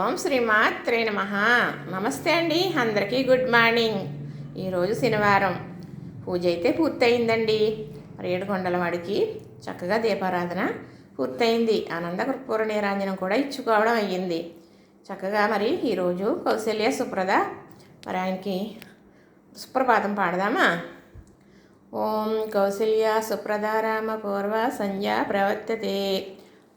ఓం శ్రీ మాత్రే నమ. నమస్తే అండి అందరికీ గుడ్ మార్నింగ్. ఈరోజు శనివారం. పూజ అయితే పూర్తయిందండి. మరి కొండలవాడికి చక్కగా దీపారాధన పూర్తయింది. ఆనంద కర్పూర నీరాంజనం కూడా ఇచ్చుకోవడం అయ్యింది. చక్కగా మరి ఈరోజు కౌశల్య సుప్రద మరి ఆయనకి సుప్రభాతం పాడదామా? ఓం కౌసల్య రామ పూర్వ సంధ్యా ప్రవర్తతే.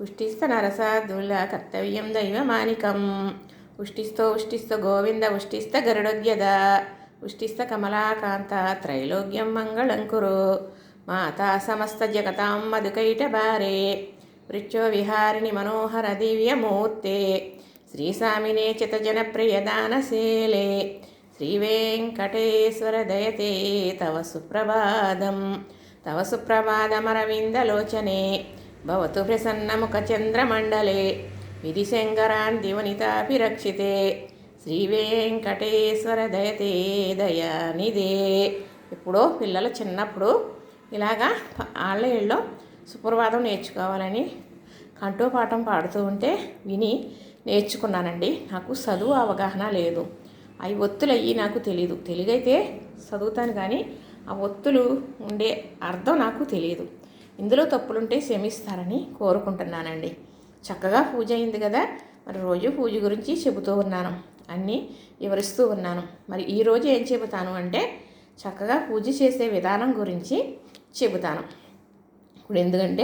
ఉష్టిస్త నరసాదుల కర్తవ్యం దైవమానికం. ఉష్టిస్తో ఉష్టిస్త గోవింద ఉష్టిస్త గరుడగ్యద ఉష్టిస్త కమలాకాంత త్రైలోక్యం మంగళంకురు. మాతా సమస్త జగతాం మధుకైట మధుకైటభారే వృక్షో విహారిణి మనోహర దివ్యమూర్తే. శ్రీసామినే చితజనప్రియదానశీలే శ్రీవేంకటేశ్వర దయతే. తవ సుప్రభాదం తవ సుప్రభాదమరవిందలోచనే భవతు ప్రసన్నముఖచంద్రమండలే విధిశంకరాన్ రక్షితే శ్రీవేంకటేశ్వర దయతే దయానిదే ఎప్పుడో పిల్లలు చిన్నప్పుడు ఇలాగా వాళ్ళ ఇళ్ళలో సుప్రభాతం నేర్చుకోవాలని కంటూ పాఠం పాడుతూ ఉంటే విని నేర్చుకున్నానండి. నాకు చదువు అవగాహన లేదు. అవి ఒత్తులు అయ్యి నాకు తెలియదు తెలుగైతే చదువుతాను కానీ ఆ ఒత్తులు ఉండే అర్థం నాకు తెలియదు ఇందులో తప్పులుంటే క్షమిస్తారని కోరుకుంటున్నానండి. చక్కగా పూజ అయింది కదా? మరి రోజు పూజ గురించి చెబుతూ ఉన్నాను. అన్నీ వివరిస్తూ ఉన్నాను. మరి ఈరోజు ఏం చెబుతాను అంటే చక్కగా పూజ చేసే విధానం గురించి చెబుతాను. ఇప్పుడు ఎందుకంటే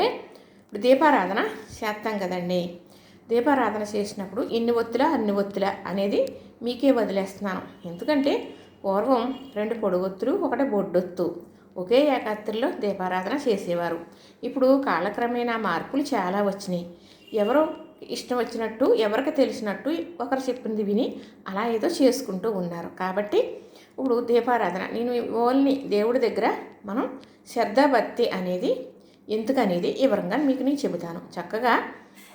ఇప్పుడు దీపారాధన చేస్తాం కదండి. దీపారాధన చేసినప్పుడు ఎన్ని ఒత్తుల అన్ని ఒత్తుల అనేది మీకే వదిలేస్తున్నాను. ఎందుకంటే పూర్వం రెండు పొడుగొత్తులు ఒకటి బొడ్డొత్తు. ఒకే ఏకాత్రిలో దీపారాధన చేసేవారు. ఇప్పుడు కాలక్రమేణా మార్పులు చాలా వచ్చినాయి. ఎవరో ఇష్టం వచ్చినట్టు ఎవరికి తెలిసినట్టు ఒకరు చెప్పింది విని అలా ఏదో చేసుకుంటూ ఉన్నారు. కాబట్టి ఇప్పుడు దీపారాధన నేను ఓన్లీ దేవుడి దగ్గర మనం శ్రద్ధాభక్తి అనేది ఎందుకనేది వివరంగా మీకు నేను చెబుతాను. చక్కగా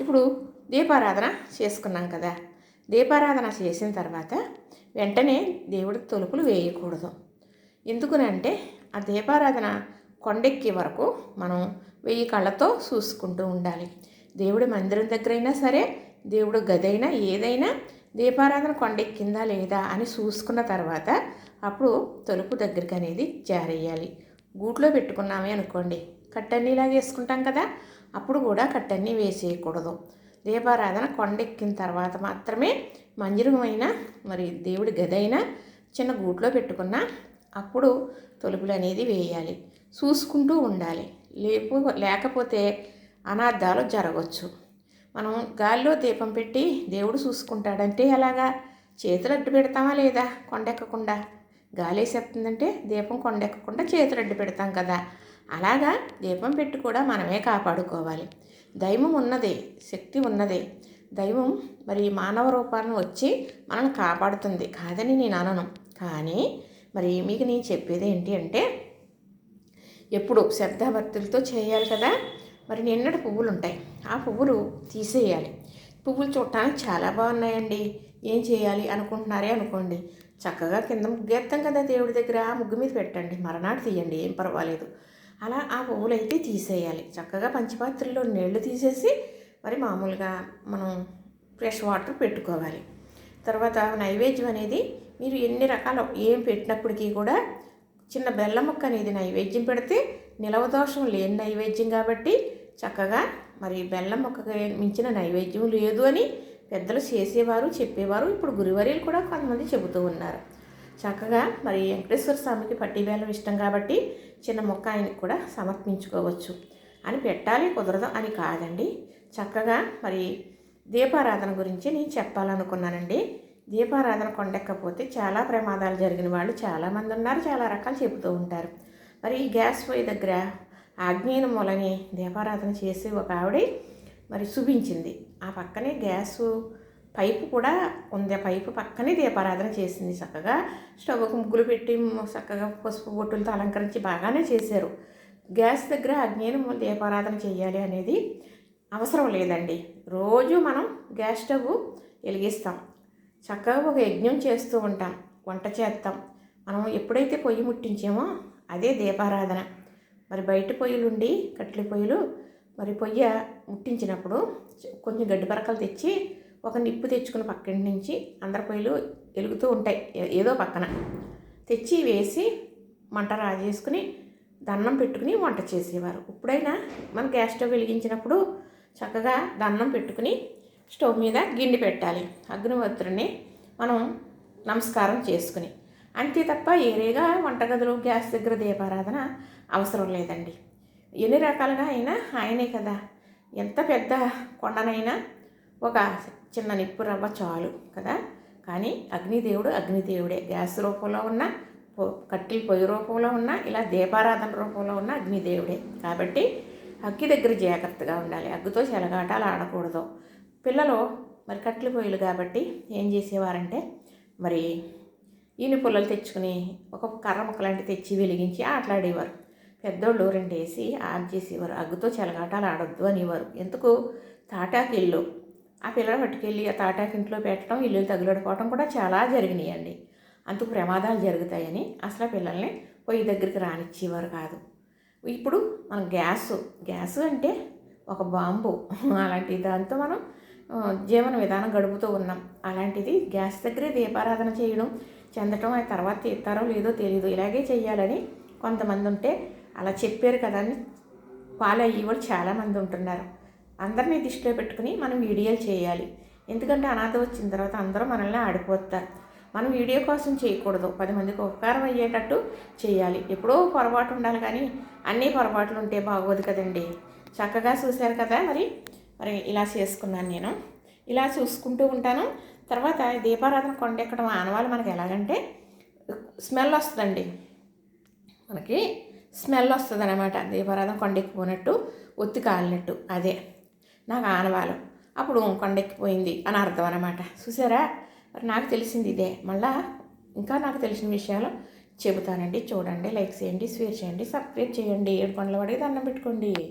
ఇప్పుడు దీపారాధన చేసుకున్నాం కదా. దీపారాధన చేసిన తర్వాత వెంటనే దేవుడి తలుపులు వేయకూడదు. ఎందుకునంటే ఆ దీపారాధన కొండెక్కే వరకు మనం వెయ్యి కళ్ళతో చూసుకుంటూ ఉండాలి. దేవుడి మందిరం దగ్గరైనా సరే దేవుడు గదైనా ఏదైనా దీపారాధన కొండెక్కిందా లేదా అని చూసుకున్న తర్వాత అప్పుడు తలుపు దగ్గరికి అనేది జారేయాలి. గూట్లో పెట్టుకున్నామే అనుకోండి కట్టన్నీలాగా వేసుకుంటాం కదా అప్పుడు కూడా కట్టన్నీ వేసేయకూడదు. దీపారాధన కొండెక్కిన తర్వాత మాత్రమే మందిరమైన మరి దేవుడి గదైనా చిన్న గూట్లో పెట్టుకున్న అప్పుడు తొలుపులు అనేది వేయాలి. చూసుకుంటూ ఉండాలి. లేపు లేకపోతే అనార్థాలు జరగవచ్చు మనం గాల్లో దీపం పెట్టి దేవుడు చూసుకుంటాడంటే ఎలాగా? చేతులు అడ్డు పెడతామా లేదా? కొండెక్కకుండా. గాలి వేసేస్తుందంటే దీపం కొండెక్కకుండా చేతులు అడ్డు పెడతాం కదా. అలాగా దీపం పెట్టి కూడా మనమే కాపాడుకోవాలి. దైవం ఉన్నదే శక్తి ఉన్నదే. దైవం మరి మానవ రూపాన్ని వచ్చి మనల్ని కాపాడుతుంది. కాదని నేను అనను. కానీ మరి మీకు నేను చెప్పేది ఏంటి అంటే ఎప్పుడు శ్రద్ధాభక్తులతో చేయాలి కదా మరి నిన్నటి పువ్వులు ఉంటాయి. ఆ పువ్వులు తీసేయాలి. పువ్వులు చూడటానికి చాలా బాగున్నాయండి. ఏం చేయాలి అనుకుంటున్నారే అనుకోండి. చక్కగా కింద ముగ్గేస్తాం కదా దేవుడి దగ్గర ఆ ముగ్గు మీద పెట్టండి. మరనాడు తీయండి ఏం పర్వాలేదు. అలా ఆ పువ్వులు అయితే తీసేయాలి. చక్కగా పంచపాత్రలో నీళ్ళు తీసేసి మరి మామూలుగా మనం ఫ్రెష్ వాటర్ పెట్టుకోవాలి. తర్వాత నైవేద్యం అనేది మీరు ఎన్ని రకాల ఏం పెట్టినప్పటికీ కూడా చిన్న బెల్లం ముక్క అనేది నైవేద్యం పెడితే నిలవదోషం లేని నైవేద్యం కాబట్టి చక్కగా మరి బెల్లం ముక్కకి మించిన నైవేద్యం లేదు అని పెద్దలు చేసేవారు చెప్పేవారు. ఇప్పుడు గురువర్యులు కూడా కొంతమంది చెబుతూ ఉన్నారు. చక్కగా మరి వెంకటేశ్వర స్వామికి పట్టి బెల్లం ఇష్టం కాబట్టి చిన్న మొక్క ఆయనకి కూడా సమర్పించుకోవచ్చు. అని పెట్టాలి కుదరదు అని కాదండి. చక్కగా మరి దీపారాధన గురించి నేను చెప్పాలనుకున్నానండి. దీపారాధన కొండెక్కపోతే చాలా ప్రమాదాలు జరిగిన వాళ్ళు చాలామంది ఉన్నారు చాలా రకాలు చెబుతూ ఉంటారు. మరి ఈ గ్యాస్ పొయ్యి దగ్గర ఆగ్నేయుని మూలని దీపారాధన చేసి ఒక ఆవిడ మరి చూపించింది ఆ పక్కనే గ్యాసు పైపు కూడా ఉంది. ఆ పైపు పక్కనే దీపారాధన చేసింది. చక్కగా స్టవ్కు ముగ్గులు పెట్టి చక్కగా పసుపు బొట్టులతో అలంకరించి బాగానే చేశారు. గ్యాస్ దగ్గర అగ్నేయం మూల దీపారాధన చేయాలి అనేది అవసరం లేదండి. రోజు మనం గ్యాస్ స్టవ్ వెలిగిస్తాం. చక్కగా ఒక యజ్ఞం చేస్తూ ఉంటాం. వంట చేస్తాం మనం ఎప్పుడైతే పొయ్యి ముట్టించామో అదే దీపారాధన. మరి బయట పొయ్యిలు ఉండి కట్టెల పొయ్యిలు మరి పొయ్య ముట్టించినప్పుడు కొంచెం గడ్డి పరకలు తెచ్చి ఒక నిప్పు తెచ్చుకుని పక్కన నుంచి అందరి పొయ్యిలు వెలుగుతూ ఉంటాయి. ఏదో పక్కన. తెచ్చి వేసి మంట రాజేసుకుని దండం పెట్టుకుని వంట చేసేవారు. ఇప్పుడైనా మనం గ్యాస్ స్టవ్ వెలిగించినప్పుడు చక్కగా దండం పెట్టుకుని స్టవ్ మీద గిన్నె పెట్టాలి. అగ్నిహోత్రుని మనం నమస్కారం చేసుకుని. అంతే తప్ప ఏరేగా వంటగదిలో గ్యాస్ దగ్గర దీపారాధన అవసరం లేదండి. ఎన్ని రకాలుగా అయినా ఆయనే కదా. ఎంత పెద్ద కొండనైనా ఒక చిన్న నిప్పు రవ్వ చాలు కదా. కానీ అగ్నిదేవుడు అగ్నిదేవుడే. గ్యాస్ రూపంలో ఉన్న పొ- పొయ్యి రూపంలో ఉన్న ఇలా దీపారాధన రూపంలో ఉన్న అగ్నిదేవుడే. కాబట్టి అగ్గి దగ్గర జాగ్రత్తగా ఉండాలి. అగ్గితో చెలగాటాలు ఆడకూడదు. పిల్లలు మరి కట్టెల పొయ్యిలు కాబట్టి ఏం చేసేవారంటే మరి ఈని పుల్లలు తెచ్చుకుని ఒక కర్ర ముక్క లాంటి తెచ్చి వెలిగించి ఆటలాడేవారు. పెద్దోళ్ళు రెండు వేసి ఆఫ్ చేసేవారు. అగ్గుతో చెలగాటాలు ఆడొద్దు అనేవారు. ఎందుకు? తాటాకు ఇల్లు. ఆ పిల్లలు పట్టుకెళ్ళి ఆ తాటాకు ఇంట్లో పెట్టడం ఇల్లు తగులడిపోవడం కూడా చాలా జరిగినాయండి. అందుకు ప్రమాదాలు జరుగుతాయని అసలు ఆ పిల్లల్ని పొయ్యి దగ్గరికి రానిచ్చేవారు కాదు. ఇప్పుడు మన గ్యాస్. గ్యాస్ అంటే ఒక బాంబు. అలాంటి దాంతో మనం జీవన విధానం గడుపుతూ ఉన్నాం. అలాంటిది గ్యాస్ దగ్గరే దీపారాధన చేయడం చెందటం ఆ తర్వాత తీస్తారో లేదో తెలియదు ఇలాగే చేయాలని కొంతమంది ఉంటే అలా చెప్పారు కదా అని ఫాలో అయ్యి వాళ్ళు చాలామంది ఉంటున్నారు. అందరినీ దృష్టిలో పెట్టుకుని మనం వీడియోలు చేయాలి. ఎందుకంటే అనాథ వచ్చిన తర్వాత అందరూ మనల్ని ఆడిపోతారు. మనం వీడియో కోసం చేయకూడదు. పది మందికి ఉపకారం అయ్యేటట్టు చేయాలి. ఎప్పుడో పొరపాటు ఉండాలి కానీ అన్నీ పొరపాట్లు ఉంటే బాగోదు కదండి. చక్కగా చూశారు కదా మరి? మరి ఇలా చేసుకున్నాను నేను. ఇలా చూసుకుంటూ ఉంటాను. తర్వాత దీపారాధన కొండెక్కడం ఆనవాళ్ళు మనకి ఎలాగంటే స్మెల్ వస్తుందండి. మనకి స్మెల్ వస్తుంది అనమాట దీపారాధన కొండెక్కిపోయినట్టు ఒత్తి కాలినట్టు. అదే నాకు ఆనవాలు. అప్పుడు కొండెక్కిపోయింది అని అర్థం అనమాట చూసారా? మరి నాకు తెలిసింది ఇదే. మళ్ళా ఇంకా నాకు తెలిసిన విషయాలు చెబుతానండి. చూడండి లైక్ చేయండి షేర్ చేయండి సబ్స్క్రైబ్ చేయండి. ఏడు పండ్ల వాడికి దండం పెట్టుకోండి.